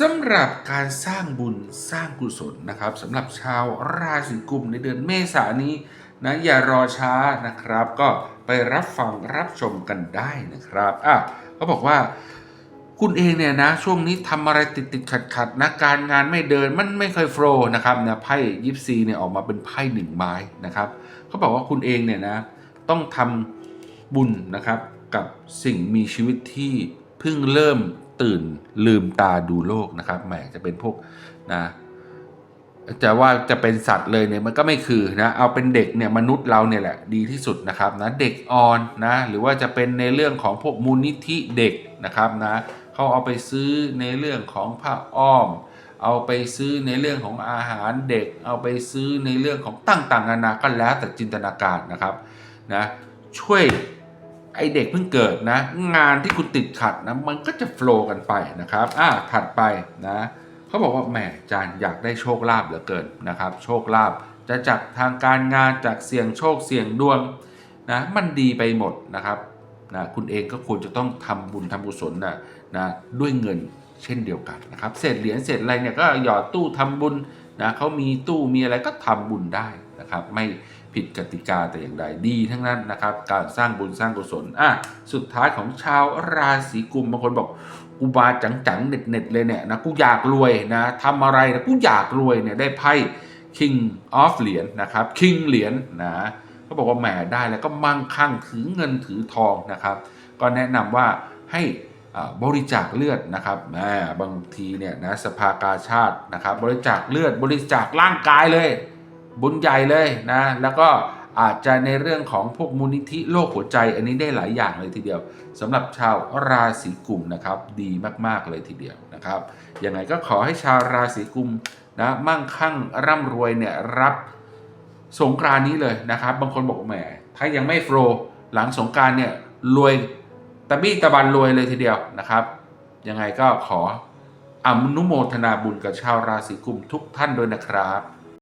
สำหรับการสร้างบุญสร้างกุศลนะครับสำหรับชาวราศีกุมในเดือนเมษายนนี้นะอย่ารอช้านะครับ ก็ไปรับฟังรับชมกันได้นะครับอะเขาบอกว่าคุณเองเนี่ยนะช่วงนี้ทำอะไรติดติดขัดขัดนะการงานไม่เดินมันไม่เคยโฟล์นะครับเนี่ยไพ่ยิปซีเนี่ยออกมาเป็นไพ่หนึ่งไม้นะครับเขาบอกว่าคุณเองเนี่ยนะต้องทำบุญนะครับกับสิ่งมีชีวิตที่เพิ่งเริ่ม ตื่นลืมตาดูโลกนะครับแหมจะเป็นพวกนะจะว่าจะเป็นสัตว์เลยเนี่ยมันก็ไม่คือนะเอาเป็นเด็กเนี่ยมนุษย์เราเนี่ยแหละดีที่สุดนะครับนะเด็กอ่อนนะหรือว่าจะเป็นในเรื่องของพวกมูลนิธิเด็กนะครับนะเขาเอาไปซื้อในเรื่องของผ้าอ้อม เอาไปซื้อในเรื่องของอาหารเด็ก เอาไปซื้อในเรื่องของต่างๆนานาก็แล้วแต่จินตนาการนะครับนะช่วย ไอเด็กเพิ่งเกิดนะ งานที่คุณติดขัดนะ มันก็จะโฟล์กันไปนะครับอ่าถัดไปนะเขาบอกว่าแหมจานอยากได้โชคลาภเหลือเกินนะครับ โชคลาภจะจากทางการงานจากเสี่ยงโชคเสี่ยงดวงนะมันดีไปหมดนะครับนะคุณเองก็ควรจะต้องทำบุญทำกุศลนะนะด้วยเงินเช่นเดียวกันนะครับเศษเหรียญเศษอะไรเนี่ยก็หยอดตู้ทำบุญนะเขามีตู้มีอะไรก็ทำบุญได้นะครับ ไม่ ผิดกติกาแต่อย่างใดดีทั้งนั้นนะครับ การสร้างบุญสร้างกุศลอะสุดท้ายของชาวราศีกุมบางคนบอกกูบาจังๆเน็ตๆเลยเนี่ยนะกูอยากรวยนะทำอะไรนะกูอยากรวยเนี่ยได้ไพ่ King of เหรียญนะครับ King เหรียญนะเขาบอกว่าแหมได้แล้วก็มั่งคั่งถือเงินถือทองนะครับ ก็แนะนำว่าให้บริจาคเลือดนะครับแมบางทีเนี่ยนะสภากาชาตินะครับ บริจาคเลือดบริจาคร่างกายเลย บุญใหญ่เลยนะ แล้วก็อาจจะในเรื่องของพวกมูลนิธิโรคหัวใจอันนี้ได้หลายอย่างเลยทีเดียวสำหรับชาวราศีกุมนะครับ ดีมากๆเลยทีเดียวนะครับยังไงก็ขอให้ชาวราศีกุมนะมั่งคั่งร่ำรวยเนี่ยรับสงกรานนี้เลยนะครับ บางคนบอกแหมถ้ายังไม่โฟลหลังสงการเนี่ยรวยตะบี้ตะบันรวยเลยทีเดียวนะครับ ยังไงก็ขออนุโมทนาบุญกับชาวราศีกุมทุกท่านด้วยนะครับ